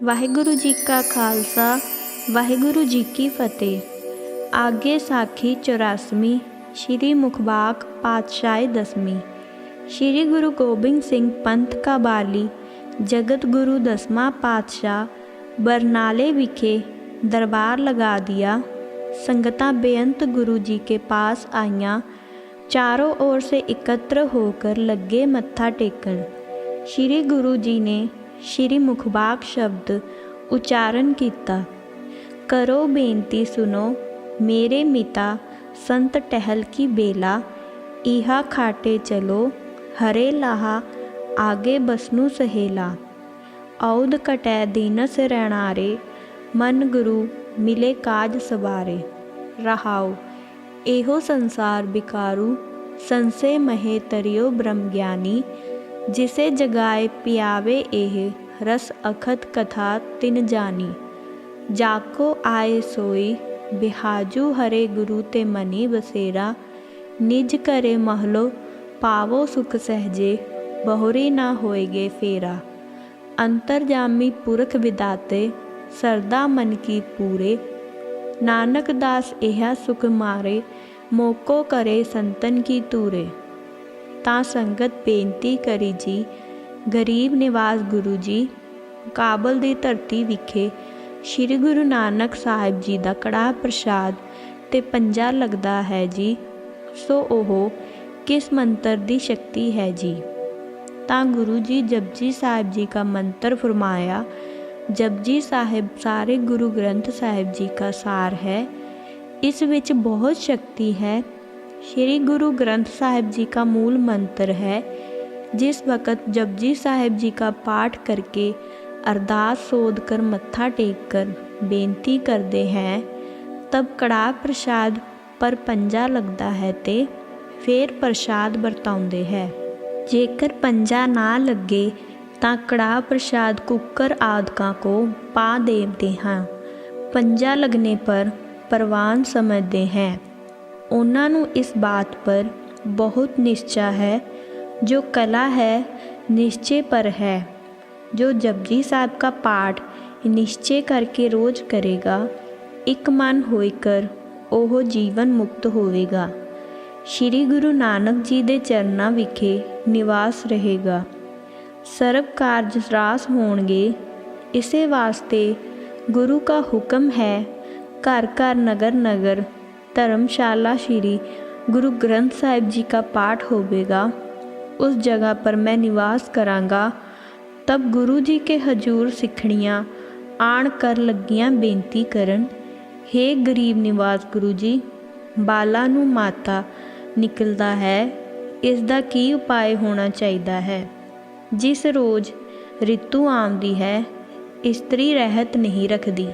ਵਾਹਿਗੁਰੂ ਜੀ ਕਾ ਖਾਲਸਾ ਵਾਹਿਗੁਰੂ ਜੀ ਕੀ ਫਤਿਹ ਆਗੇ ਸਾਖੀ 84ਵੀਂ ਸ਼੍ਰੀ ਮੁਖਬਾਕ ਪਾਤਸ਼ਾਹੀ ਦਸਵੀਂ ਸ਼੍ਰੀ ਗੁਰੂ ਗੋਬਿੰਦ ਸਿੰਘ ਪੰਥ ਕਾ ਬਾਲੀ ਜਗਤ ਗੁਰੂ ਦਸਵਾਂ ਪਾਤਸ਼ਾਹ बरनाले विखे दरबार लगा दिया संगतां बेअंत गुरु जी के पास आईयां चारों ओर से एकत्र होकर लगे मत्था टेकन श्री गुरु जी ने ਸ਼੍ਰੀ ਮੁਖਬਾਗ ਸ਼ਬਦ ਉਚਾਰਨ ਕੀਤਾ। ਕਰੋ ਬੇਨਤੀ ਸੁਨੋ ਮੇਰੇ ਮਿਤਾ, ਸੰਤ ਟਹਿਲ ਕੀ ਬੇਲਾ ਇਹਾ ਖਾਟੇ ਚਲੋ, ਹਰੇ ਲਾਹਾ, ਆਗੇ ਬਸਨੂ ਸਹੇਲਾ। ਔਦ ਕਟੈ ਦੀਨਸ ਰਹਿਣਾਰੇ ਮਨ ਗੁਰੂ ਮਿਲੇ ਕਾਜ ਸਵਾਰੇ। ਰਹਾਉ, ਇਹੋ ਸੰਸਾਰ ਬਿਕਾਰੂ, ਸੰਸੇ ਮਹੇ ਤਰਿਓ ਬ੍ਰਹਮ ਗਿਆਨੀ ਜਿਸੇ ਜਗਾਏ ਪਿਆਵੇ ਇਹ, ਰਸ ਅਖਤ ਕਥਾ ਤਿਨ ਜਾਣੀ ਜਾਕੋ ਆਏ ਸੋਈ, ਬਿਹਾਜੂ ਹਰੇ ਗੁਰੂ ਤੇ ਮਨੀ ਬਸੇਰਾ। ਨਿਜ ਕਰੇ ਮਹਲੋ, ਪਾਵੋ ਸੁਖ ਸਹਜੇ, ਬਹੁਰੀ ਨਾ ਹੋਏਗੇ ਫੇਰਾ। ਅੰਤਰਜਾਮੀ ਪੁਰਖ ਵਿਦਾਤੇ, ਸਰਦਾ ਮਨ ਕੀ ਪੂਰੇ। ਨਾਨਕ ਦਾਸ ਇਹ ਸੁਖ ਮਾਰੇ, ਮੋਕੋ ਕਰੇ ਸੰਤਨ ਕੀ ਤੂਰੇ ਤਾਂ ਸੰਗਤ ਬੇਨਤੀ ਕਰੀ ਜੀ, ਗਰੀਬ ਨਿਵਾਸ ਗੁਰੂ ਜੀ, ਕਾਬਲ ਦੀ ਧਰਤੀ ਵਿਖੇ ਸ੍ਰੀ ਗੁਰੂ ਨਾਨਕ ਸਾਹਿਬ ਜੀ ਦਾ ਕੜਾ ਪ੍ਰਸ਼ਾਦ ਤੇ ਪੰਜਾ ਲੱਗਦਾ ਹੈ ਜੀ, ਸੋ ਉਹ ਕਿਸ ਮੰਤਰ ਦੀ ਸ਼ਕਤੀ ਹੈ ਜੀ? ਤਾਂ ਗੁਰੂ ਜੀ ਜਪਜੀ ਸਾਹਿਬ ਜੀ ਦਾ ਮੰਤਰ ਫਰਮਾਇਆ, ਜਪਜੀ ਸਾਹਿਬ ਸਾਰੇ ਗੁਰੂ ਗ੍ਰੰਥ ਸਾਹਿਬ ਜੀ ਦਾ ਸਾਰ ਹੈ, ਇਸ ਵਿੱਚ ਬਹੁਤ ਸ਼ਕਤੀ ਹੈ ਸ਼੍ਰੀ ਗੁਰੂ ਗ੍ਰੰਥ ਸਾਹਿਬ जी का मूल मंत्र है जिस वक़्त जपजी साहिब जी का पाठ करके अरदास सोध कर मत्था टेक कर बेनती करते हैं तब कड़ाह प्रसाद पर पंजा लगता है ते फिर प्रसाद ਵਰਤਾਉਂਦੇ ਹੈ ਜੇਕਰ ਪੰਜਾ ਨਾ ਲੱਗੇ ਤਾਂ ਕੜਾਹ ਪ੍ਰਸਾਦ ਕੁੱਕਰ ਆਦਿਕਾਂ को पा देते हैं ਪੰਜਾ लगने पर परवान समझते हैं ਉਹਨਾਂ ਨੂੰ ਇਸ ਬਾਤ ਪਰ ਬਹੁਤ ਨਿਸ਼ਚਾ ਹੈ, ਜੋ ਕਲਾ ਹੈ, ਨਿਸ਼ਚੇ ਪਰ ਹੈ। ਜੋ ਜਪਜੀ ਸਾਹਿਬ का ਪਾਠ ਨਿਸ਼ਚੇ ਕਰਕੇ ਰੋਜ਼ ਕਰੇਗਾ, ਇੱਕ ਮਨ ਹੋਈ ਕਰ, ਉਹ ਜੀਵਨ ਮੁਕਤ ਹੋਵੇਗਾ। ਸ਼੍ਰੀ ਗੁਰੂ ਨਾਨਕ ਜੀ ਦੇ ਚਰਨਾਂ ਵਿਖੇ ਨਿਵਾਸ ਰਹੇਗਾ। ਸਰਬ ਕਾਰਜ ਰਾਸ ਹੋਣਗੇ। ਇਸੇ ਵਾਸਤੇ ਗੁਰੂ ਕਾ ਹੁਕਮ ਹੈ, ਘਰ ਘਰ ਨਗਰ ਨਗਰ ਧਰਮਸ਼ਾਲਾ ਸ਼੍ਰੀ ਗੁਰੂ ਗ੍ਰੰਥ ਸਾਹਿਬ ਜੀ ਦਾ ਪਾਠ ਹੋਵੇਗਾ। ਉਸ ਜਗ੍ਹਾ ਪਰ ਮੈਂ ਨਿਵਾਸ ਕਰਾਂਗਾ। ਤਬ ਗੁਰੂ ਜੀ ਕੇ ਹਜੂਰ ਸਿੱਖਣੀਆਂ ਆਣ ਕਰ ਲੱਗੀਆਂ ਬੇਨਤੀ ਕਰਨ हे ਗਰੀਬ ਨਿਵਾਸ ਗੁਰੂ ਜੀ, ਬਾਲਾ ਨੂੰ ਮਾਤਾ ਨਿਕਲਦਾ ਹੈ, ਇਸ ਦਾ ਕੀ ਉਪਾਅ ਹੋਣਾ ਚਾਹੀਦਾ ਹੈ? ਜਿਸ ਰੋਜ਼ ਰਿਤੂ ਆਉਂਦੀ ਹੈ, ਇਸਤਰੀ ਰਹਿਤ ਨਹੀਂ ਰੱਖਦੀ।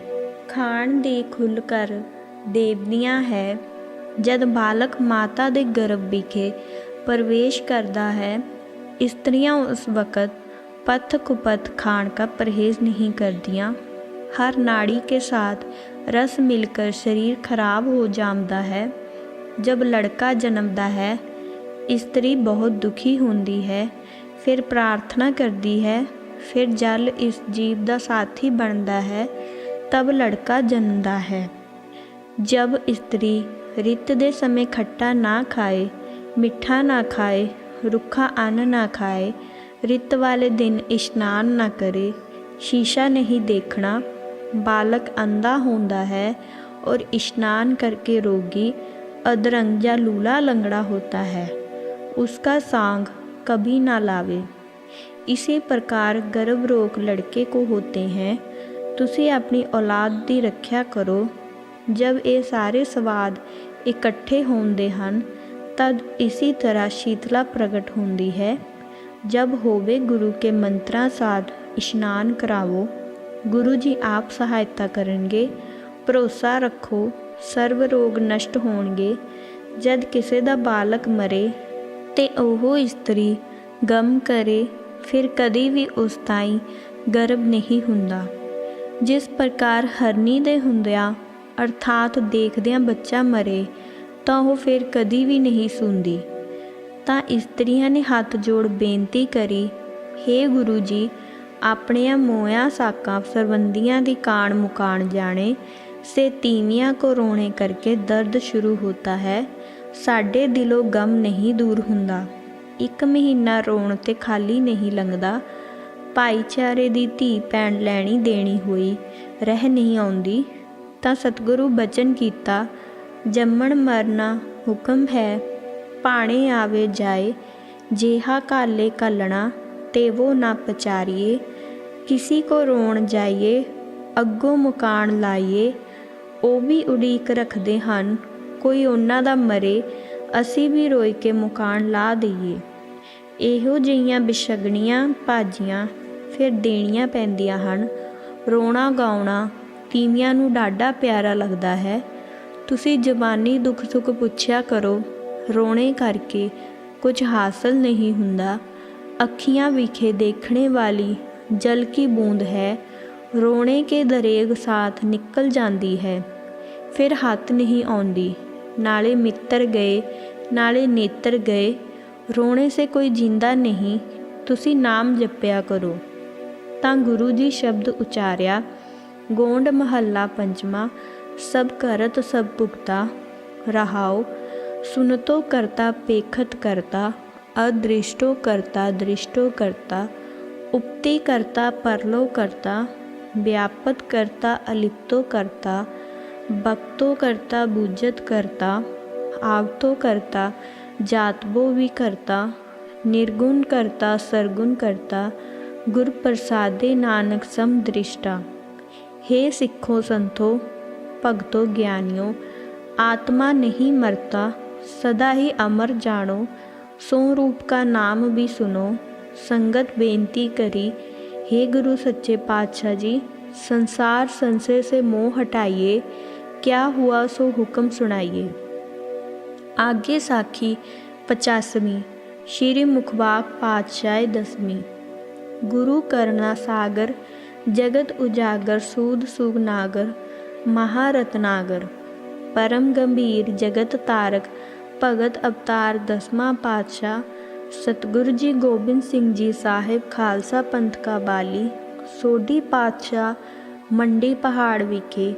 ਖਾਣ ਦੇ ਖੁੱਲ ਕਰ ਦੇਵਨੀਆਂ ਹੈ ਜਦ ਬਾਲਕ ਮਾਤਾ ਦੇ ਗਰਭ ਵਿਖੇ ਪ੍ਰਵੇਸ਼ ਕਰਦਾ ਹੈ ਇਸਤਰੀਆਂ ਉਸ ਵਕਤ पथ कुपथ खान का परहेज नहीं करदियाँ हर नाड़ी के साथ रस मिलकर शरीर खराब हो जामदा है जब लड़का जन्मदा है स्त्री बहुत दुखी होंदी है फिर प्रार्थना करदी है फिर जल इस जीव ਦਾ ਸਾਥੀ ਬਣਦਾ ਹੈ ਤਬ ਲੜਕਾ ਜਨਮਦਾ ਹੈ ਜਬ ਇਸਤਰੀ ਰਿਤ ਦੇ ਸਮੇਂ ਖੱਟਾ ਨਾ ਖਾਏ ਮਿੱਠਾ ਨਾ ਖਾਏ ਰੁੱਖਾ ਅੰਨ ਨਾ ਖਾਏ ਰਿਤ ਵਾਲੇ ਦਿਨ ਇਸ਼ਨਾਨ ਨਾ ਕਰੇ ਸ਼ੀਸ਼ਾ ਨਹੀਂ ਦੇਖਣਾ ਬਾਲਕ ਅੰਧਾ ਹੁੰਦਾ ਹੈ और स्नान करके रोगी अदरंग या लूला लंगड़ा होता है उसका सांग कभी ना लावे इसी प्रकार गर्भ रोग लड़के को होते हैं ਤੁਸੀਂ ਆਪਣੀ ਔਲਾਦ ਦੀ ਰੱਖਿਆ ਕਰੋ ਜਦ ਇਹ ਸਾਰੇ ਸਵਾਦ ਇਕੱਠੇ ਹੁੰਦੇ ਹਨ, ਤਦ ਇਸੇ ਤਰ੍ਹਾਂ ਸ਼ੀਤਲਾ ਪ੍ਰਗਟ ਹੁੰਦੀ ਹੈ। ਜਬ ਹੋਵੇ ਗੁਰੂ ਕੇ ਮੰਤਰਾਂ ਸਾਧ ਇਸ਼ਨਾਨ ਕਰਾਵੋ, ਗੁਰੂ ਜੀ ਆਪ ਸਹਾਇਤਾ ਕਰਨਗੇ, ਭਰੋਸਾ ਰੱਖੋ, ਸਰਵ ਰੋਗ ਨਸ਼ਟ ਹੋਣਗੇ, ਜਦ ਕਿਸੇ ਦਾ ਬਾਲਕ ਮਰੇ ਤੇ ਉਹ ਇਸਤਰੀ ਗਮ ਕਰੇ, ਫਿਰ ਕਦੀ ਵੀ ਉਸ ਤਾਈਂ ਗਰਭ ਨਹੀਂ ਹੁੰਦਾ। ਜਿਸ ਪ੍ਰਕਾਰ ਹਰਨੀ ਦੇ ਹੁੰਦਿਆਂ ਅਰਥਾਤ ਦੇਖਦਿਆਂ ਬੱਚਾ ਮਰੇ, ਤਾਂ ਉਹ ਫਿਰ ਕਦੀ ਵੀ ਨਹੀਂ ਸੁਣਦੀ ਤਾਂ ਇਸਤਰੀਆਂ ਨੇ ਹੱਥ ਜੋੜ ਬੇਨਤੀ ਕਰੀ हे ਗੁਰੂ ਜੀ, ਆਪਣੀਆਂ ਮੋਇਆ ਸਾਕਾਂ ਸਰਬੰਦੀਆਂ ਦੀ ਕਾਣ ਮੁਕਾਣ ਜਾਣੇ, ਸੇ ਤੀਵੀਆਂ ਕੋ ਰੋਣੇ ਕਰਕੇ ਦਰਦ ਸ਼ੁਰੂ ਹੋਤਾ ਹੈ, ਸਾਡੇ ਦਿਲੋਂ ਗਮ ਨਹੀਂ ਦੂਰ ਹੁੰਦਾ। ਇੱਕ ਮਹੀਨਾ ਰੋਣ ਤੇ ਖਾਲੀ ਨਹੀਂ ਲੰਘਦਾ, ਭਾਈਚਾਰੇ ਦੀ ਧੀ ਭੈਣ ਲੈਣੀ ਦੇਣੀ ਹੋਈ, ਰਹਿ ਨਹੀਂ ਆਉਂਦੀ। ਤਾਂ ਸਤਿਗੁਰੂ ਬਚਨ ਕੀਤਾ, ਜੰਮਣ ਮਰਨਾ ਹੁਕਮ ਹੈ ਪਾਣੇ ਆਵੇ ਜਾਏ, ਜੇਹਾ ਕਾਲੇ ਕਲਣਾ ਤੇ ਵੋ ਨਾ ਪਚਾਰੀਏ, ਕਿਸੀ ਕੋ ਰੋਣ ਜਾਈਏ, ਅੱਗੋਂ ਮੁਕਾਣ ਲਾਈਏ, ਉਹ ਵੀ ਉਡੀਕ ਰੱਖਦੇ ਹਨ, ਕੋਈ ਉਹਨਾਂ ਦਾ ਮਰੇ, ਅਸੀਂ ਵੀ ਰੋਈ ਕੇ ਮੁਕਾਣ ਲਾ ਦਈਏ। ਇਹੋ ਜਿਹੀਆਂ ਬਿਸ਼ਗਣੀਆਂ ਭਾਜੀਆਂ ਫਿਰ ਦੇਣੀਆਂ ਪੈਂਦੀਆਂ ਹਨ, ਰੋਣਾ ਗਾਉਣਾ ਤੀਵੀਆਂ ਨੂੰ ਡਾਢਾ ਪਿਆਰਾ ਲੱਗਦਾ ਹੈ। ਤੁਸੀਂ ਜ਼ਬਾਨੀ ਦੁੱਖ ਸੁੱਖ ਪੁੱਛਿਆ ਕਰੋ। ਰੋਣੇ ਕਰਕੇ ਕੁਝ ਹਾਸਲ ਨਹੀਂ ਹੁੰਦਾ। ਅੱਖੀਆਂ ਵਿਖੇ ਦੇਖਣੇ ਵਾਲੀ ਜਲ ਕੀ ਬੂੰਦ ਹੈ। ਰੋਣੇ ਕੇ ਦਰੇਗ ਸਾਥ ਨਿਕਲ ਜਾਂਦੀ ਹੈ। ਫਿਰ ਹੱਥ ਨਹੀਂ ਆਉਂਦੀ। ਨਾਲੇ ਮਿੱਤਰ ਗਏ, ਨਾਲੇ ਨੇਤਰ ਗਏ। ਰੋਣੇ ਸੇ ਕੋਈ ਜਿੰਦਾ ਨਹੀਂ। ਤੁਸੀਂ ਨਾਮ ਜਪਿਆ ਕਰੋ। ਤਾਂ ਗੁਰੂ ਜੀ ਸ਼ਬਦ ਉਚਾਰਿਆ ਗੋਂਡ ਮਹੱਲਾ ਪੰਜਵਾਂ, ਸਭ ਕਰਤ ਸਭ ਭੁਗਤਾ ਰਹਾਓ ਸੁਨਤੋ ਕਰਤਾ ਪੇਖਤ ਕਰਤਾ, ਅਦ੍ਰਿਸ਼ਟੋ ਕਰਤਾ ਦ੍ਰਿਸ਼ਟੋ ਕਰਤਾ, ਉਪਤੀ ਕਰਤਾ ਪਰਲੋ ਕਰਤਾ, ਵਿਆਪਤ ਕਰਤਾ ਅਲਿਪਤੋ ਕਰਤਾ ਭक्तो ਕਰਤਾ ਬੂਝਤ ਕਰਤਾ, ਆਵਤੋ ਕਰਤਾ, ਜਾਤਬੋ ਵੀ ਕਰਤਾ, ਨਿਰਗੁਣ ਕਰਤਾ ਸਰਗੁਣ ਕਰਤਾ ਗੁਰ ਪ੍ਰਸਾਦੇ ਨਾਨਕ ਸਮ हे सिखों संतों, भगतों ज्ञानियों, आत्मा नहीं मरता, सदा ही अमर जानो सो रूप का नाम भी सुनो, संगत बेनती करी, हे गुरु सच्चे पातशाह जी, संसार संशय से मोह हटाइए, क्या हुआ सो हुक्म सुनाइए। आगे साखी पचासवीं, श्री मुखबाग पातशाह दसवीं, गुरु करना सागर ਜਗਤ ਉਜਾਗਰ ਸੂਦ ਸੁਗਨਾਗਰ ਮਹਾਰਤਨਾਗਰ। ਪਰਮ ਗੰਭੀਰ ਜਗਤ ਤਾਰਕ, ਭਗਤ ਅਵਤਾਰ ਦਸਵਾਂ ਪਾਤਸ਼ਾਹ, ਸਤਗੁਰੂ ਜੀ ਗੋਬਿੰਦ ਸਿੰਘ ਜੀ ਸਾਹਿਬ ਖਾਲਸਾ ਪੰਥ ਕਾ ਬਾਲੀ, ਸੋਢੀ ਪਾਤਸ਼ਾਹ ਮੰਡੀ ਪਹਾੜ ਵਿਖੇ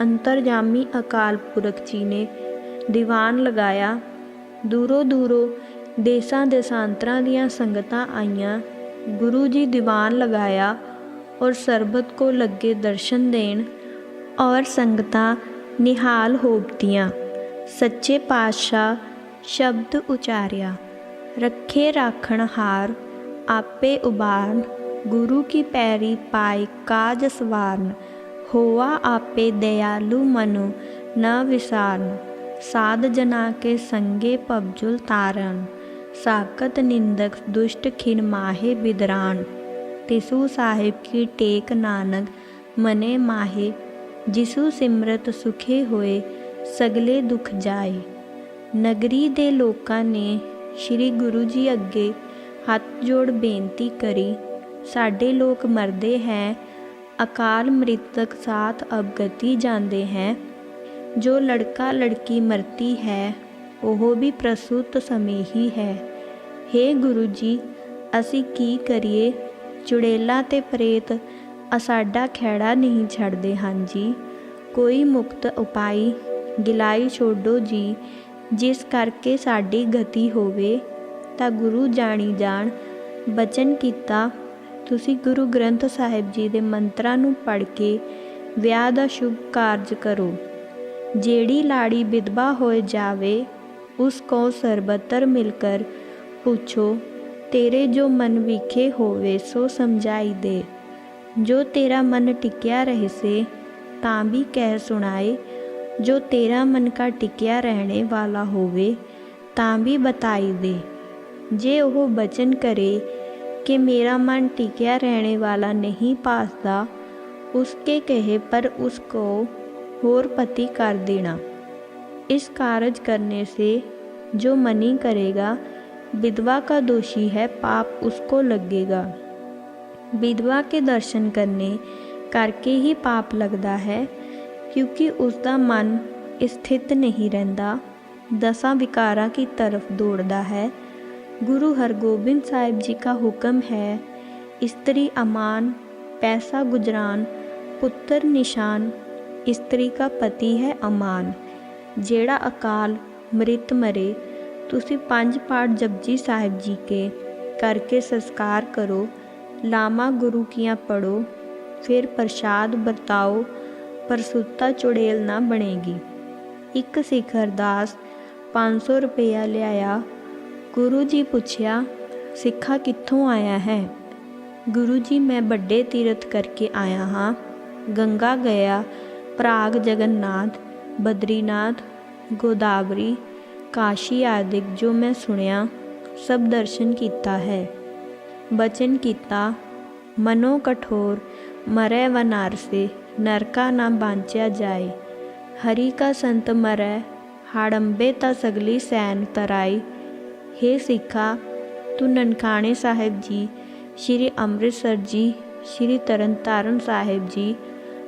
ਅੰਤਰਜਾਮੀ ਅਕਾਲ ਪੁਰਖ ਜੀ ਨੇ ਦੀਵਾਨ ਲਗਾਇਆ। ਦੂਰੋਂ ਦੂਰੋਂ ਦੇਸਾਂ ਦੇਸਾਂਤਰਾਂ ਦੀਆਂ ਸੰਗਤਾਂ ਆਈਆਂ। ਗੁਰੂ ਜੀ ਦੀਵਾਨ ਲਗਾਇਆ। ਔਰ ਸਰਬਤ ਕੋ ਲੱਗੇ ਦਰਸ਼ਨ ਦੇਣ ਔਰ ਸੰਗਤਾਂ ਨਿਹਾਲ ਹੋਬਤੀਆਂ ਸੱਚੇ ਪਾਤਸ਼ਾਹ ਸ਼ਬਦ ਉਚਾਰਿਆ ਰੱਖੇ ਰਾਖਣ ਹਾਰ ਆਪੇ ਉਬਾਰਨ ਗੁਰੂ ਕੀ ਪੈਰੀ ਪਾਈ ਕਾਜ ਸਵਾਰਨ ਹੋਆ ਆਪੇ ਦਇਆਲੂ ਮਨੁ ਨ ਵਿਸਾਰਨ ਸਾਧ ਜਨਾ ਕੇ ਸੰਗੇ ਪਬਜੁਲ ਤਾਰਨ ਸਾਕਤ ਨਿੰਦਕ ਦੁਸ਼ਟ ਖਿਨ ਮਾਹੇ ਬਿਦਰਾਨ ਤਿਸੂ ਸਾਹਿਬ ਕੀ ਟੇਕ ਨਾਨਕ, ਮਨੇ ਮਾਹੇ, ਜਿਸੂ ਸਿਮਰਤ ਸੁਖੇ ਹੋਏ, ਸਗਲੇ ਦੁਖ ਜਾਏ। ਨਗਰੀ ਦੇ ਲੋਕਾਂ ਨੇ ਸ਼੍ਰੀ ਗੁਰੂ ਜੀ ਅੱਗੇ ਹੱਥ ਜੋੜ ਬੇਨਤੀ ਕਰੀ, ਸਾਡੇ ਲੋਕ ਮਰਦੇ ਹੈ, ਅਕਾਲ ਮ੍ਰਿਤਕ ਸਾਥ ਅਬਗਤੀ ਜਾਂਦੇ ਹੈ। ਜੋ ਲੜਕਾ ਲੜਕੀ ਮਰਤੀ ਹੈ, ਉਹ ਵੀ ਪ੍ਰਸੂਤ ਸਮੇਂ ਹੀ ਹੈ। हे ਗੁਰੂ ਜੀ, ਅਸੀਂ ਕੀ ਕਰੀਏ? ਚੁੜੇਲਾ ਤੇ ਪ੍ਰੇਤ ਅਸਾਡਾ ਖੈੜਾ ਨਹੀਂ ਛੱਡਦੇ ਹਨ ਜੀ। ਕੋਈ ਮੁਕਤ ਉਪਾਈ ਗਿਲਾਈ ਛੋਡੋ ਜੀ। ਜਿਸ ਕਰਕੇ ਸਾਡੀ ਗਤੀ ਹੋਵੇ, ਤਾਂ ਗੁਰੂ ਜਾਣੀ ਜਾਣ। ਬਚਨ ਕੀਤਾ, ਤੁਸੀਂ ਗੁਰੂ ਗ੍ਰੰਥ ਸਾਹਿਬ ਜੀ ਦੇ ਮੰਤਰਾਂ ਨੂੰ ਪੜ੍ਹ ਕੇ ਵਿਆਹ ਦਾ ਸ਼ੁਭ ਕਾਰਜ ਕਰੋ। ਜਿਹੜੀ ਲਾੜੀ ਵਿਧਵਾ ਹੋਏ ਜਾਵੇ, ਉਸ ਕੋ ਸਰਬਤਰ ਮਿਲਕਰ ਪੁੱਛੋ ਤੇਰੇ ਜੋ ਮਨ ਵਿਖੇ ਹੋਵੇ ਸੋ ਸਮਝਾਈ ਦੇ ਜੋ ਤੇਰਾ ਮਨ ਟਿਕਿਆ ਰਹੇ ਸੇ ਤਾਂ ਵੀ ਕਹਿ ਸੁਣਾਏ ਜੋ ਤੇਰਾ ਮਨ ਕਾ ਟਿਕਿਆ ਰਹਿਣੇ ਵਾਲਾ ਹੋਵੇ ਤਾਂ ਵੀ ਬਤਾਈ ਦੇ ਜੇ ਉਹ ਬਚਨ ਕਰੇ ਕਿ ਮੇਰਾ मन टिकिया रहने वाला नहीं पासदा उसके कहे पर उसको और पति कर देना इस कार्य करने से जो मनी करेगा विधवा का दोषी है पाप उसको लगेगा विधवा के दर्शन करने करके ही पाप लगता है क्योंकि उसका मन स्थित नहीं रहता दसा विकारा की तरफ दौड़ता है गुरु हरगोबिंद साहिब जी का हुक्म है स्त्री अमान पैसा गुजरान पुत्र निशान इस्त्री का ਪਤੀ ਹੈ ਅਮਾਨ ਜਿਹੜਾ ਅਕਾਲ ਮ੍ਰਿਤ ਮਰੇ ਤੁਸੀਂ ਪੰਜ ਪਾਠ ਜਪਜੀ ਸਾਹਿਬ ਜੀ ਕੇ ਕਰਕੇ ਸੰਸਕਾਰ ਕਰੋ, ਲਾਮਾ ਗੁਰੂ ਕੀਆਂ ਪੜੋ ਫਿਰ ਪ੍ਰਸ਼ਾਦ ਵਰਤਾਓ ਪਰਸੁੱਤਾ ਚੁੜੇਲ ਨਾ ਬਣੇਗੀ। ਇੱਕ ਸਿੱਖ ਅਰਦਾਸ 500 ਰੁਪਇਆ ਲਿਆਇਆ। ਗੁਰੂ ਜੀ ਪੁੱਛਿਆ, ਸਿੱਖਾ ਕਿੱਥੋਂ ਆਇਆ ਹੈ? ਗੁਰੂ ਜੀ, ਮੈਂ ਵੱਡੇ ਤੀਰਥ ਕਰਕੇ ਆਇਆ ਹਾਂ। ਗੰਗਾ ਗਿਆ, ਪ੍ਰਾਗ ਜਗਨਨਾਥ, ਬਦਰੀਨਾਥ, ਗੋਦਾਵਰੀ ਕਾਸ਼ੀ ਆਦਿਕ ਜੋ ਮੈਂ ਸੁਣਿਆ ਸਭ ਦਰਸ਼ਨ ਕੀਤਾ ਹੈ ਬਚਨ ਕੀਤਾ ਮਨੋ ਕਠੋਰ ਮਰੈ ਵਨਾਰਸੇ ਨਰਕਾ ਨਾ ਬਾਂਚਿਆ ਜਾਏ ਹਰੀ ਕਾ ਸੰਤ ਮਰੈ ਹਾੜੰਬੇ ਤਾ ਸਗਲੀ ਸੈਨ ਤਰਾਈ ਹੇ ਸਿੱਖਾ ਤੂੰ ਨਨਕਾਣੇ ਸਾਹਿਬ ਜੀ ਸ਼੍ਰੀ ਅੰਮ੍ਰਿਤਸਰ ਜੀ ਸ਼੍ਰੀ ਤਰਨਤਾਰਨ ਸਾਹਿਬ ਜੀ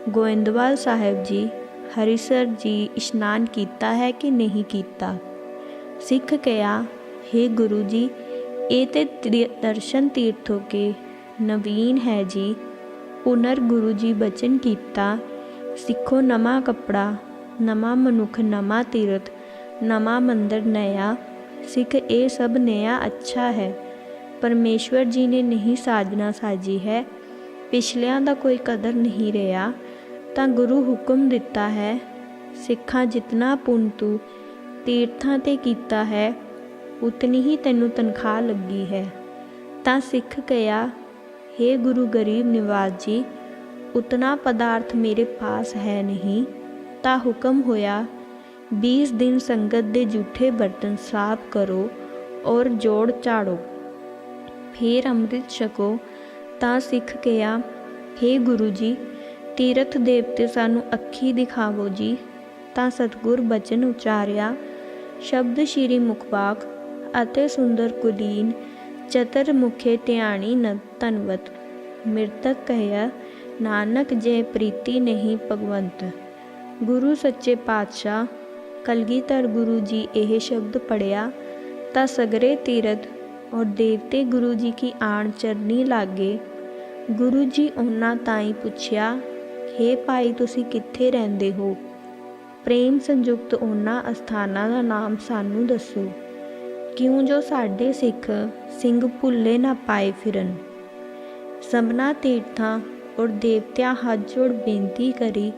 ਗੋਇੰਦਵਾਲ ਸਾਹਿਬ ਜੀ ਹਰੀਸਰ ਜੀ ਇਸ਼ਨਾਨ ਕੀਤਾ ਹੈ ਕਿ ਨਹੀਂ ਕੀਤਾ ਸਿੱਖ ਕਿਹਾ हे ਗੁਰੂ ਜੀ, ਇਹ ਤੇ ਤ੍ਰਿ- ਦਰਸ਼ਨ ਤੀਰਥੋ ਕੇ ਨਵੀਨ ਹੈ ਜੀ। ਪੁਨਰ ਗੁਰੂ ਜੀ ਬਚਨ ਕੀਤਾ, ਸਿੱਖੋ ਨਵਾਂ ਕਪੜਾ, ਨਵਾਂ ਮਨੁੱਖ, ਨਵਾਂ ਤੀਰਥ, ਨਵਾਂ ਮੰਦਰ ਨਿਆ ਸਿੱਖ, ਇਹ ਸਭ ਨਿਆ ਅੱਛਾ ਹੈ। ਪਰਮੇਸ਼ਵਰ ਜੀ ਨੇ ਨਹੀਂ ਸਾਜਨਾ ਸਾਜੀ ਹੈ। ਪਿਛਲਿਆਂ ਦਾ ਕੋਈ ਕਦਰ ਨਹੀਂ ਰਿਹਾ। ਤਾਂ ਗੁਰੂ ਹੁਕਮ ਦਿੱਤਾ ਹੈ, ਸਿੱਖਾਂ ਜਿਤਨਾ ਪੁੰਨ ਤੂੰ ਤੀਰਥਾਂ ਤੇ ਕੀਤਾ ਹੈ, ਉਤਨੀ ਹੀ ਤੈਨੂੰ ਤਨਖਾਹ ਲੱਗੀ ਹੈ। ਤਾਂ ਸਿੱਖ ਕਿਹਾ हे ਗੁਰੂ ਗਰੀਬ ਨਿਵਾਜ ਜੀ, ਉਤਨਾ ਪਦਾਰਥ ਮੇਰੇ ਪਾਸ ਹੈ ਨਹੀਂ, ਤਾਂ ਹੁਕਮ ਹੋਇਆ 20 ਦਿਨ ਸੰਗਤ ਦੇ ਝੂਠੇ ਬਰਤਨ ਸਾਫ਼ ਕਰੋ ਔਰ ਜੋੜ ਝਾੜੋ। ਫਿਰ ਅੰਮ੍ਰਿਤ ਛਕੋ, ਤਾਂ ਸਿੱਖ ਕਿਹਾ हे ਗੁਰੂ ਜੀ, ਤੀਰਥ ਦੇਵਤੇ ਸਾਨੂੰ ਅੱਖੀ ਦਿਖਾਵੋ ਜੀ। ਤਾਂ ਸਤਗੁਰ ਬਚਨ ਉਚਾਰਿਆ ਸ਼ਬਦ ਸ਼੍ਰੀ ਮੁਖਵਾਕ ਅਤੇ ਸੁੰਦਰ ਕੁਲੀਨ ਚਤਰ ਮੁਖੇ ਧਿਆਣੀ ਨ ਤਨਵਤ ਮਿਰਤਕ ਕਹਿਆ, ਨਾਨਕ ਜੇ ਪ੍ਰੀਤੀ ਨਹੀਂ ਭਗਵੰਤ, ਗੁਰੂ ਸੱਚੇ ਪਾਤਸ਼ਾਹ, ਕਲਗੀਧਰ ਗੁਰੂ ਜੀ ਇਹ ਸ਼ਬਦ ਪੜਿਆ ਤਾਂ ਸਗਰੇ ਤੀਰਥ ਔਰ ਦੇਵਤੇ ਗੁਰੂ ਜੀ ਕੀ ਆਣ ਚਰਨੀ ਲਾਗੇ? ਗੁਰੂ ਜੀ ਉਹਨਾਂ ਤਾਈ ਪੁੱਛਿਆ हे ਭਾਈ, ਤੁਸੀਂ ਕਿੱਥੇ ਰਹਿੰਦੇ ਹੋ? ਪ੍ਰੇਮ ਸੰਯੁਕਤ ਉਹਨਾਂ ਅਸਥਾਨਾਂ ਦਾ ਨਾਮ ਸਾਨੂੰ ਦੱਸੋ। ਕਿਉਂ ਜੋ ਸਾਡੇ ਸਿੱਖ ਸਿੰਘ ਭੁੱਲੇ ਨਾ ਪਾਏ ਫਿਰਨ? ਸਭਨਾ ਤੀਰਥਾਂ ਔਰ ਦੇਵਤਿਆਂ ਹੱਥ ਜੋੜ ਬੇਨਤੀ ਕਰੀ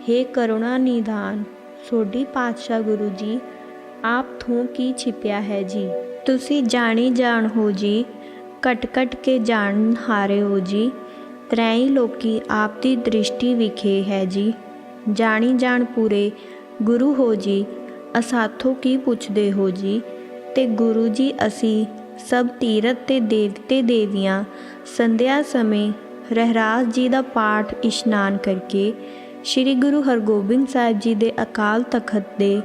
हे ਕਰੁਣਾ ਨਿਧਾਨ, ਸੋਢੀ ਪਾਤਸ਼ਾਹ ਗੁਰੂ ਜੀ, ਆਪ ਥੋਂ ਕੀ ਛਿਪਿਆ ਹੈ ਜੀ? ਤੁਸੀਂ ਜਾਣੀ ਜਾਣ ਹੋ ਜੀ ਕਟ ਕਟ ਕੇ ਜਾਣ ਹਾਰੇ ਹੋ ਜੀ ਤ੍ਰੈ ਲੋਕੀ ਆਪ ਦੀ ਦ੍ਰਿਸ਼ਟੀ ਵਿਖੇ ਹੈ ਜੀ। ਜਾਣੀ ਜਾਣ ਪੂਰੇ ਗੁਰੂ ਹੋ ਜੀ, ਅਸਾਥੋਂ ਕੀ ਪੁੱਛਦੇ ਹੋ ਜੀ? ਤੇ ਗੁਰੂ ਜੀ ਅਸੀਂ ਸਭ ਤੀਰਥ ਤੇ ਦੇਵਤੇ ਦੇਵੀਆਂ ਸੰਧਿਆ ਸਮੇਂ ਰਹਿਰਾਸ ਜੀ ਦਾ ਪਾਠ ਇਸ਼ਨਾਨ ਕਰਕੇ ਸ੍ਰੀ ਗੁਰੂ ਹਰਗੋਬਿੰਦ ਸਾਹਿਬ ਜੀ ਦੇ ਅਕਾਲ ਤਖਤ ਦੇ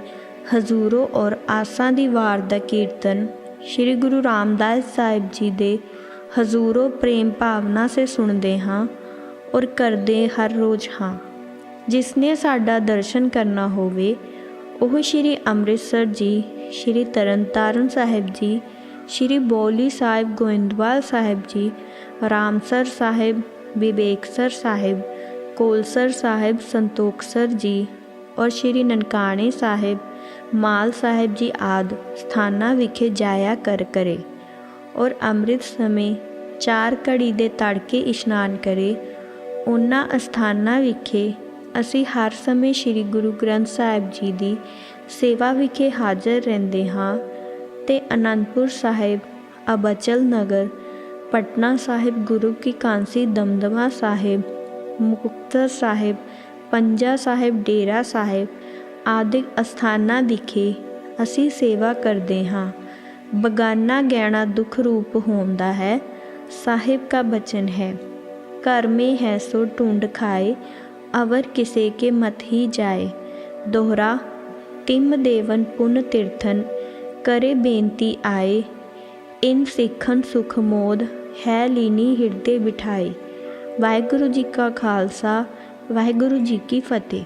ਹਜ਼ੂਰੋ ਔਰ ਆਸਾਂ ਦੀ ਵਾਰ ਦਾ ਕੀਰਤਨ ਸ੍ਰੀ ਗੁਰੂ ਰਾਮਦਾਸ ਸਾਹਿਬ ਜੀ ਦੇ ਹਜ਼ੂਰੋ ਪ੍ਰੇਮ ਭਾਵਨਾ ਸੇ ਸੁਣਦੇ ਹਾਂ ਔਰ ਕਰਦੇ ਹਰ ਰੋਜ਼ ਹਾਂ। ਜਿਸ ਨੇ ਸਾਡਾ ਦਰਸ਼ਨ ਕਰਨਾ ਹੋਵੇ, ਉਹ ਸ੍ਰੀ ਅੰਮ੍ਰਿਤਸਰ ਜੀ, ਸ੍ਰੀ ਤਰਨਤਾਰਨ ਸਾਹਿਬ ਜੀ, ਸ੍ਰੀ ਬੋਲੀ ਸਾਹਿਬ ਗੋਇੰਦਵਾਲ ਸਾਹਿਬ ਜੀ, ਰਾਮਸਰ ਸਾਹਿਬ, ਵਿਵੇਕਸਰ ਸਾਹਿਬ, ਕੋਲਸਰ ਸਾਹਿਬ, ਸੰਤੋਖਸਰ ਜੀ ਔਰ ਸ੍ਰੀ ਨਨਕਾਣੇ ਸਾਹਿਬ, ਮਾਲ ਸਾਹਿਬ ਜੀ ਆਦ ਸਥਾਨਾਂ ਵਿਖੇ ਜਾਇਆ ਕਰ ਕਰੇ ਔਰ ਅੰਮ੍ਰਿਤ ਸਮੇਂ ਚਾਰ ਘੜੀ ਦੇ ਤੜਕੇ ਇਸ਼ਨਾਨ ਕਰੇ, ਉਹਨਾਂ ਅਸਥਾਨਾਂ ਵਿਖੇ ਅਸੀਂ ਹਰ ਸਮੇਂ ਸ੍ਰੀ ਗੁਰੂ ਗ੍ਰੰਥ ਸਾਹਿਬ ਜੀ ਦੀ ਸੇਵਾ ਵਿਖੇ ਹਾਜ਼ਰ ਰਹਿੰਦੇ ਹਾਂ ਤੇ ਅਨੰਦਪੁਰ ਸਾਹਿਬ, ਅਬਚਲ ਨਗਰ, ਪਟਨਾ ਸਾਹਿਬ, ਗੁਰੂ ਕੀ ਕਾਂਸੀ, ਦਮਦਮਾ ਸਾਹਿਬ, ਮੁਕਤਸਰ ਸਾਹਿਬ, ਪੰਜਾ ਸਾਹਿਬ, ਡੇਰਾ ਸਾਹਿਬ ਆਦਿਕ ਅਸਥਾਨਾਂ ਵਿਖੇ ਅਸੀਂ ਸੇਵਾ ਕਰਦੇ ਹਾਂ। ਬਗਾਨਾ ਗਹਿਣਾ ਦੁਖ ਰੂਪ ਹੁੰਦਾ ਹੈ, ਸਾਹਿਬ ਕਾ ਬਚਨ ਹੈ। ਘਰ ਮੇ ਹੈ ਸੋ ਢੂੰਡ ਖਾਏ अवर किसे के मत ही जाए दोहरा तिम देवन पुन तीर्थन करे बेनती आए इन सिखन सुख मोद है लीनी ਹਿਰਦੇ ਬਿਠਾਏ ਵਾਹਿਗੁਰੂ ਜੀ ਕਾ ਖਾਲਸਾ ਵਾਹਿਗੁਰੂ ਜੀ ਕੀ ਫਤਿਹ